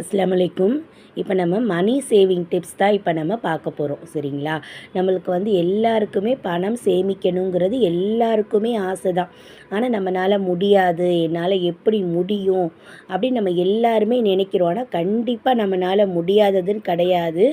அஸ்லாமலைக்கும் இப்போ நம்ம மணி saving tips தான் இப்போ நம்ம பார்க்க போகிறோம் சரிங்களா? நம்மளுக்கு வந்து எல்லாருக்குமே பணம் சேமிக்கணுங்கிறது எல்லாருக்குமே ஆசை தான். ஆனால் நம்மளால் முடியாது. என்னால் எப்படி முடியும்? அப்படின்னு நம்ம எல்லாருமே நினைக்கிறோம். ஆனால் கண்டிப்பாக நம்மளால் முடியாததுன்னு கிடையாது.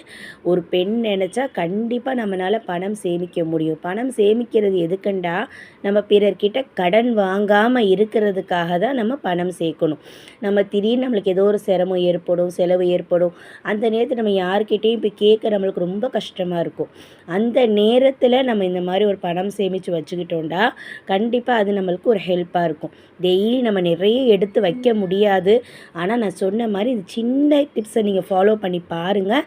ஒரு பெண் நினச்சா கண்டிப்பாக நம்மளால் பணம் சேமிக்க முடியும். பணம் சேமிக்கிறது எதுக்குண்டா? நம்ம பிறர்கிட்ட கடன் வாங்காமல் இருக்கிறதுக்காக தான் நம்ம பணம் சேர்க்கணும் நம்ம திடீர்னு நம்மளுக்கு ஏதோ ஒரு சிரமம் ஏற்படும் செலவு ஏற்படும். அந்த நேரத்தில் நம்ம யார்கிட்டேயும் போய் கேட்க நம்மளுக்கு ரொம்ப கஷ்டமாக இருக்கும். அந்த நேரத்தில் நம்ம இந்த மாதிரி ஒரு பணம் சேமித்து வச்சுக்கிட்டோம்டா கண்டிப்பாக அது நம்மளுக்கு ஒரு ஹெல்ப்பாக இருக்கும். டெய்லி நம்ம நிறைய எடுத்து வைக்க முடியாது. ஆனால் நான் சொன்ன மாதிரி இது சின்ன டிப்ஸை நீங்கள் ஃபாலோ பண்ணி பாருங்கள்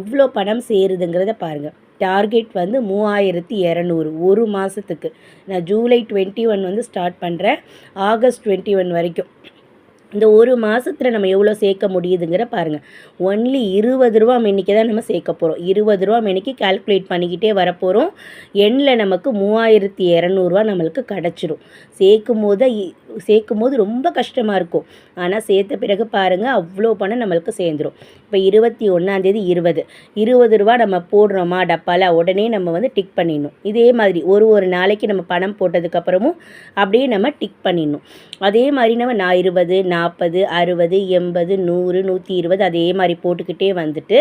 எவ்வளோ பணம் சேருதுங்கிறத பாருங்கள் டார்கெட் வந்து மூவாயிரத்தி இரநூறு ஒரு மாதத்துக்கு நான் ஜூலை டுவெண்ட்டி ஒன் வந்து ஸ்டார்ட் பண்ணுறேன் ஆகஸ்ட் டுவெண்ட்டி ஒன் வரைக்கும். இந்த ஒரு மாதத்தில் நம்ம எவ்வளோ சேர்க்க முடியுதுங்கிற பாருங்கள் ஒன்லி இருபது ரூபா மென்னிக்கு தான் நம்ம சேர்க்க போகிறோம் இருபது ரூபா மென்னிக்கு கால்குலேட் பண்ணிக்கிட்டே வரப்போகிறோம் எண்ணில் நமக்கு மூவாயிரத்தி இரநூறுவா நம்மளுக்கு கிடச்சிரும். சேர்க்கும் போது சேர்க்கும் போது ரொம்ப கஷ்டமாக இருக்கும். ஆனால் சேர்த்த பிறகு பாருங்கள் அவ்வளோ பணம் நம்மளுக்கு சேர்ந்துடும் இப்போ இருபத்தி ஒன்றாந்தேதி இருபது. இருபது ரூபா நம்ம போடுறோமா டப்பால உடனே நம்ம வந்து டிக் பண்ணிடணும். இதே மாதிரி ஒரு ஒரு நாளைக்கு நம்ம பணம் போட்டதுக்கப்புறமும் அப்படியே நம்ம டிக் பண்ணிடணும். அதே மாதிரி நம்ம நான் இருபது நாற்பது அறுபது எண்பது நூறு நூற்றி இருபது அதே மாதிரி போட்டுக்கிட்டே வந்துட்டு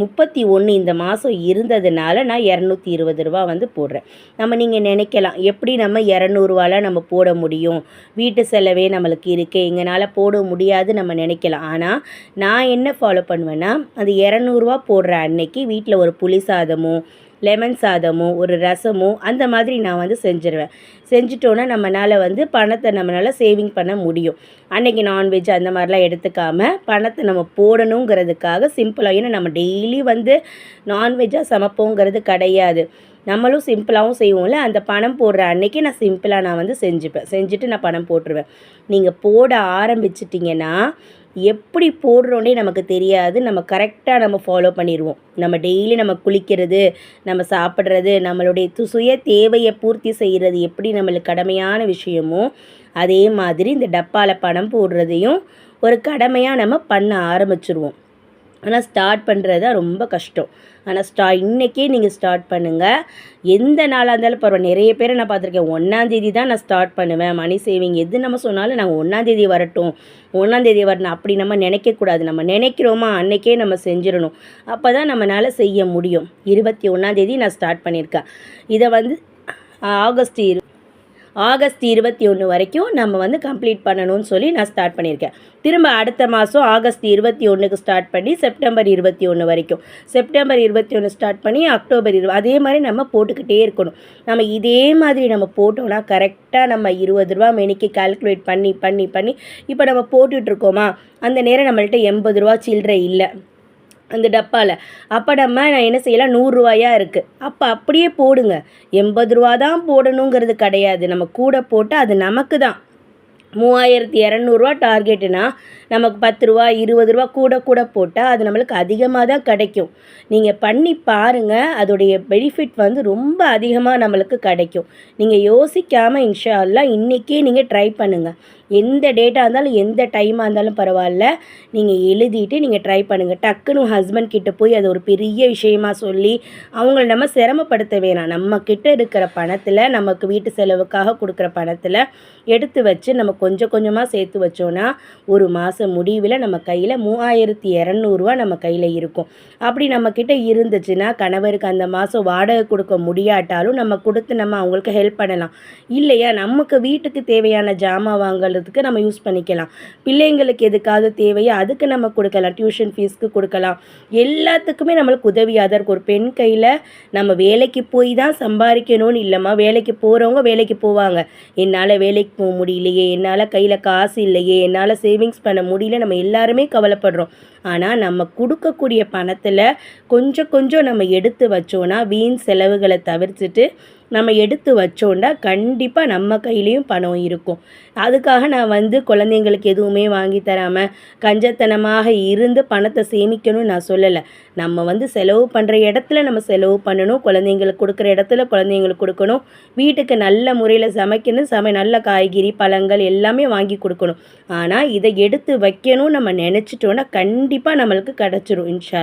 முப்பத்தி ஒன்று இந்த மாதம் இருந்ததுனால நான் இரநூத்தி இருபது ரூபா வந்து போடுறேன். நம்ம நீங்கள் நினைக்கலாம் எப்படி நம்ம இரநூறுவால நம்ம போட முடியும்? வீட்டு செலவே நம்மளுக்கு இருக்குது எங்களால் போட முடியாது நம்ம நினைக்கலாம். ஆனால் நான் என்ன ஃபாலோ பண்ணுவேன்னா அது இரநூறுவா போடுற அன்னைக்கு வீட்டில் ஒரு புளி சாதமோ லெமன் சாதமோ ஒரு ரசமோ அந்த மாதிரி நான் வந்து செஞ்சுருவேன். செஞ்சிட்டோன்னா நம்மளால் வந்து பணத்தை நம்மளால் சேவிங் பண்ண முடியும். அன்றைக்கி நான்வெஜ் அந்த மாதிரிலாம் எடுத்துக்காமல் பணத்தை நம்ம போடணுங்கிறதுக்காக சிம்பிளாக ஏன்னா நம்ம டெய்லி வந்து நான்வெஜ்ஜாக சமைப்போங்கிறது கிடையாது. நம்மளும் சிம்பிளாகவும் செய்வோம்ல அந்த பணம் போடுற அன்னைக்கு நான் சிம்பிளாக நான் வந்து செஞ்சுப்பேன். செஞ்சுட்டு நான் பணம் போட்டுருவேன். நீங்கள் போட ஆரம்பிச்சிட்டிங்கன்னா எப்படி போடுறோன்னே நமக்கு தெரியாது. நம்ம கரெக்டாக நம்ம ஃபாலோ பண்ணிடுவோம் நம்ம டெய்லி நம்ம குளிக்கிறது நம்ம சாப்பிட்றது நம்மளுடைய து சுய தேவையை பூர்த்தி செய்கிறது எப்படி நம்மளுக்கு கடமையான விஷயமோ அதே மாதிரி இந்த டப்பாவில் பணம் போடுறதையும் ஒரு கடமையாக நம்ம பண்ண ஆரம்பிச்சிருவோம். ஆனால் ஸ்டார்ட் பண்ணுறது தான் ரொம்ப கஷ்டம். ஆனால் ஸ்டா இன்றைக்கே நீங்கள் ஸ்டார்ட் பண்ணுங்கள் எந்த நாளாக இருந்தாலும் பரவாயில்ல. நிறைய பேரை நான் பார்த்துருக்கேன். ஒன்றாந்தேதி தான் நான் ஸ்டார்ட் பண்ணுவேன். மணி சேவிங் எது நம்ம சொன்னாலும் நாங்கள் ஒன்றாந்தேதி வரட்டும். ஒன்றாந்தேதி வரணும். அப்படி நம்ம நினைக்கக்கூடாது. நம்ம நினைக்கிறோமா? அன்றைக்கே நம்ம செஞ்சிடணும். அப்போ தான் நம்மளால் செய்ய முடியும். இருபத்தி ஒன்றாந்தேதி நான் ஸ்டார்ட் பண்ணியிருக்கேன். இதை வந்து ஆகஸ்ட் இரு ஆகஸ்ட் இருபத்தி ஒன்று வரைக்கும் நம்ம வந்து கம்ப்ளீட் பண்ணணும்னு சொல்லி நான் ஸ்டார்ட் பண்ணியிருக்கேன். திரும்ப அடுத்த மாதம் ஆகஸ்ட் இருபத்தி ஒன்றுக்கு ஸ்டார்ட் பண்ணி செப்டம்பர் இருபத்தி ஒன்று வரைக்கும். செப்டம்பர் இருபத்தி ஒன்று ஸ்டார்ட் பண்ணி அக்டோபர் இரு அதே மாதிரி நம்ம போட்டுக்கிட்டே இருக்கணும். நம்ம இதே மாதிரி நம்ம போட்டோம்னா கரெக்டாக நம்ம இருபது ரூபா மெனிக்கு கால்குலேட் பண்ணி பண்ணி பண்ணி இப்போ நம்ம போட்டுட்ருக்கோமா அந்த நேரம் நம்மள்ட்ட எண்பது ரூபா சில்லறை இல்லை. அந்த டப்பாவில் அப்போ நம்ம நான் என்ன செய்யலாம்? நூறுரூவாயா இருக்குது அப்போ அப்படியே போடுங்க. எண்பது ரூபா தான் போடணுங்கிறது கிடையாது. நம்ம கூட போட்டால் அது நமக்கு தான். மூவாயிரத்தி இரநூறுவா டார்கெட்டுனா நமக்கு பத்து ரூபா இருபது ரூபா கூட கூட போட்டால் அது நம்மளுக்கு அதிகமாக தான் கிடைக்கும். நீங்கள் பண்ணி பாருங்கள் அதோடைய பெனிஃபிட் வந்து ரொம்ப அதிகமாக நம்மளுக்கு கிடைக்கும். நீங்கள் யோசிக்காமல் இன்ஷா அல்லா இன்றைக்கே நீங்கள் ட்ரை பண்ணுங்கள் எந்த டேட்டாக இருந்தாலும் எந்த டைமாக இருந்தாலும் பரவாயில்ல. நீங்கள் எழுதிட்டு நீங்கள் ட்ரை பண்ணுங்கள் டக்குன்னு ஹஸ்பண்ட் கிட்டே போய் அது ஒரு பெரிய விஷயமா சொல்லி அவங்கள நம்ம சிரமப்படுத்த வேணாம். நம்மக்கிட்ட இருக்கிற பணத்தில் நமக்கு வீட்டு செலவுக்காக கொடுக்குற பணத்தில் எடுத்து வச்சு நம்ம கொஞ்சம் கொஞ்சமாக சேர்த்து வச்சோன்னா ஒரு மாதம் முடிவில் நம்ம கையில் மூவாயிரத்தி இரநூறுவா நம்ம கையில் இருக்கும். அப்படி நம்மக்கிட்ட இருந்துச்சுன்னா கணவருக்கு அந்த மாதம் வாடகை கொடுக்க முடியாட்டாலும் நம்ம கொடுத்து நம்ம அவங்களுக்கு ஹெல்ப் பண்ணலாம். இல்லையா? நமக்கு வீட்டுக்கு தேவையான ஜாமான் வாங்குறதுக்கு நம்ம யூஸ் பண்ணிக்கலாம். பிள்ளைங்களுக்கு எதுக்காவது தேவையோ அதுக்கு நம்ம கொடுக்கலாம். டியூஷன் ஃபீஸ்க்கு கொடுக்கலாம். எல்லாத்துக்குமே நம்மளுக்கு உதவியாக தான் இருக்கும். ஒரு பெண் கையில் நம்ம வேலைக்கு போய் தான் சம்பாதிக்கணும்னு இல்லைம்மா. வேலைக்கு போகிறவங்க வேலைக்கு போவாங்க. என்னால் வேலைக்கு போக முடியலையே என்னால் கையில் காசு இல்லையே என்னால் சேவிங்ஸ் பண்ண முடியல நம்ம எல்லாருமே கவலைப்படுறோம். ஆனால் நம்ம கொடுக்கக்கூடிய பணத்தில் கொஞ்சம் கொஞ்சம் நம்ம எடுத்து வச்சோன்னா வீண் செலவுகளை தவிர்த்துட்டு நம்ம எடுத்து வச்சோண்டா கண்டிப்பாக நம்ம கையிலையும் பணம் இருக்கும். அதுக்காக நான் வந்து குழந்தைங்களுக்கு எதுவுமே வாங்கி தராமல் கஞ்சத்தனமாக இருந்து பணத்தை சேமிக்கணும்னு நான் சொல்லலை. நம்ம வந்து செலவு பண்ணுற இடத்துல நம்ம செலவு பண்ணணும். குழந்தைங்களுக்கு கொடுக்குற இடத்துல குழந்தைங்களுக்கு கொடுக்கணும். வீட்டுக்கு நல்ல முறையில் சமைக்கணும். சமை நல்ல காய்கறி பழங்கள் எல்லாமே வாங்கி கொடுக்கணும். ஆனால் இதை எடுத்து வைக்கணும் நம்ம நினச்சிட்டோன்னா கண்டிப்பாக நம்மளுக்கு கிடச்சிரும் இன்ஷா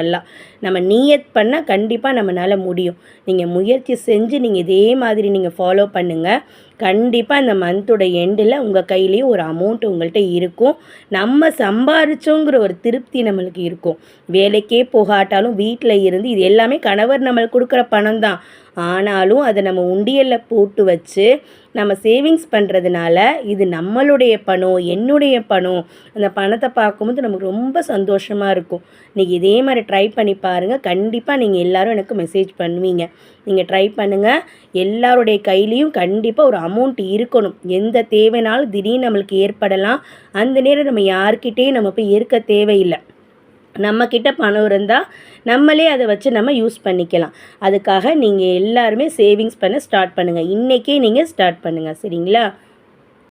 நம்ம நீயத் பண்ணால் கண்டிப்பாக நம்மளால் முடியும். நீங்கள் முயற்சி செஞ்சு நீங்கள் இதே மாதிரி நீங்கள் ஃபாலோ பண்ணுங்கள் கண்டிப்பாக இந்த மந்தோட எண்டில் உங்கள் கையிலையும் ஒரு அமௌண்ட் உங்கள்கிட்ட இருக்கும். நம்ம சம்பாரிச்சோங்கிற ஒரு திருப்தி நம்மளுக்கு இருக்கும். வேலைக்கே போகாட்டாலும் வீட்டில் இருந்து இது எல்லாமே கணவர் நம்மளுக்கு கொடுக்குற பணம் தான் ஆனாலும் அதை நம்ம உண்டியலில் போட்டு வச்சு நம்ம சேவிங்ஸ் பண்ணுறதுனால இது நம்மளுடைய பணம் என்னுடைய பணம் அந்த பணத்தை பார்க்கும்போது நமக்கு ரொம்ப சந்தோஷமாக இருக்கும். நீங்கள் இதே மாதிரி ட்ரை பண்ணி பாருங்கள் கண்டிப்பாக நீங்கள் எல்லாரும் எனக்கு மெசேஜ் பண்ணுவீங்க. நீங்கள் ட்ரை பண்ணுங்கள் எல்லாருடைய கையிலையும் கண்டிப்பாக ஒரு அமௌண்ட் இருக்கணும். எந்த தேவைனாலும் திடீர்னு நம்மளுக்கு ஏற்படலாம். அந்த நேரம் நம்ம யார்கிட்டேயும் நம்ம போய் இருக்க தேவையில்லை. நம்மக்கிட்ட பணம் இருந்தால் நம்மளே அதை வச்சு நம்ம யூஸ் பண்ணிக்கலாம். அதுக்காக நீங்கள் எல்லாருமே சேவிங்ஸ் பண்ண ஸ்டார்ட் பண்ணுங்கள் இன்றைக்கே நீங்கள் ஸ்டார்ட் பண்ணுங்கள் சரிங்களா?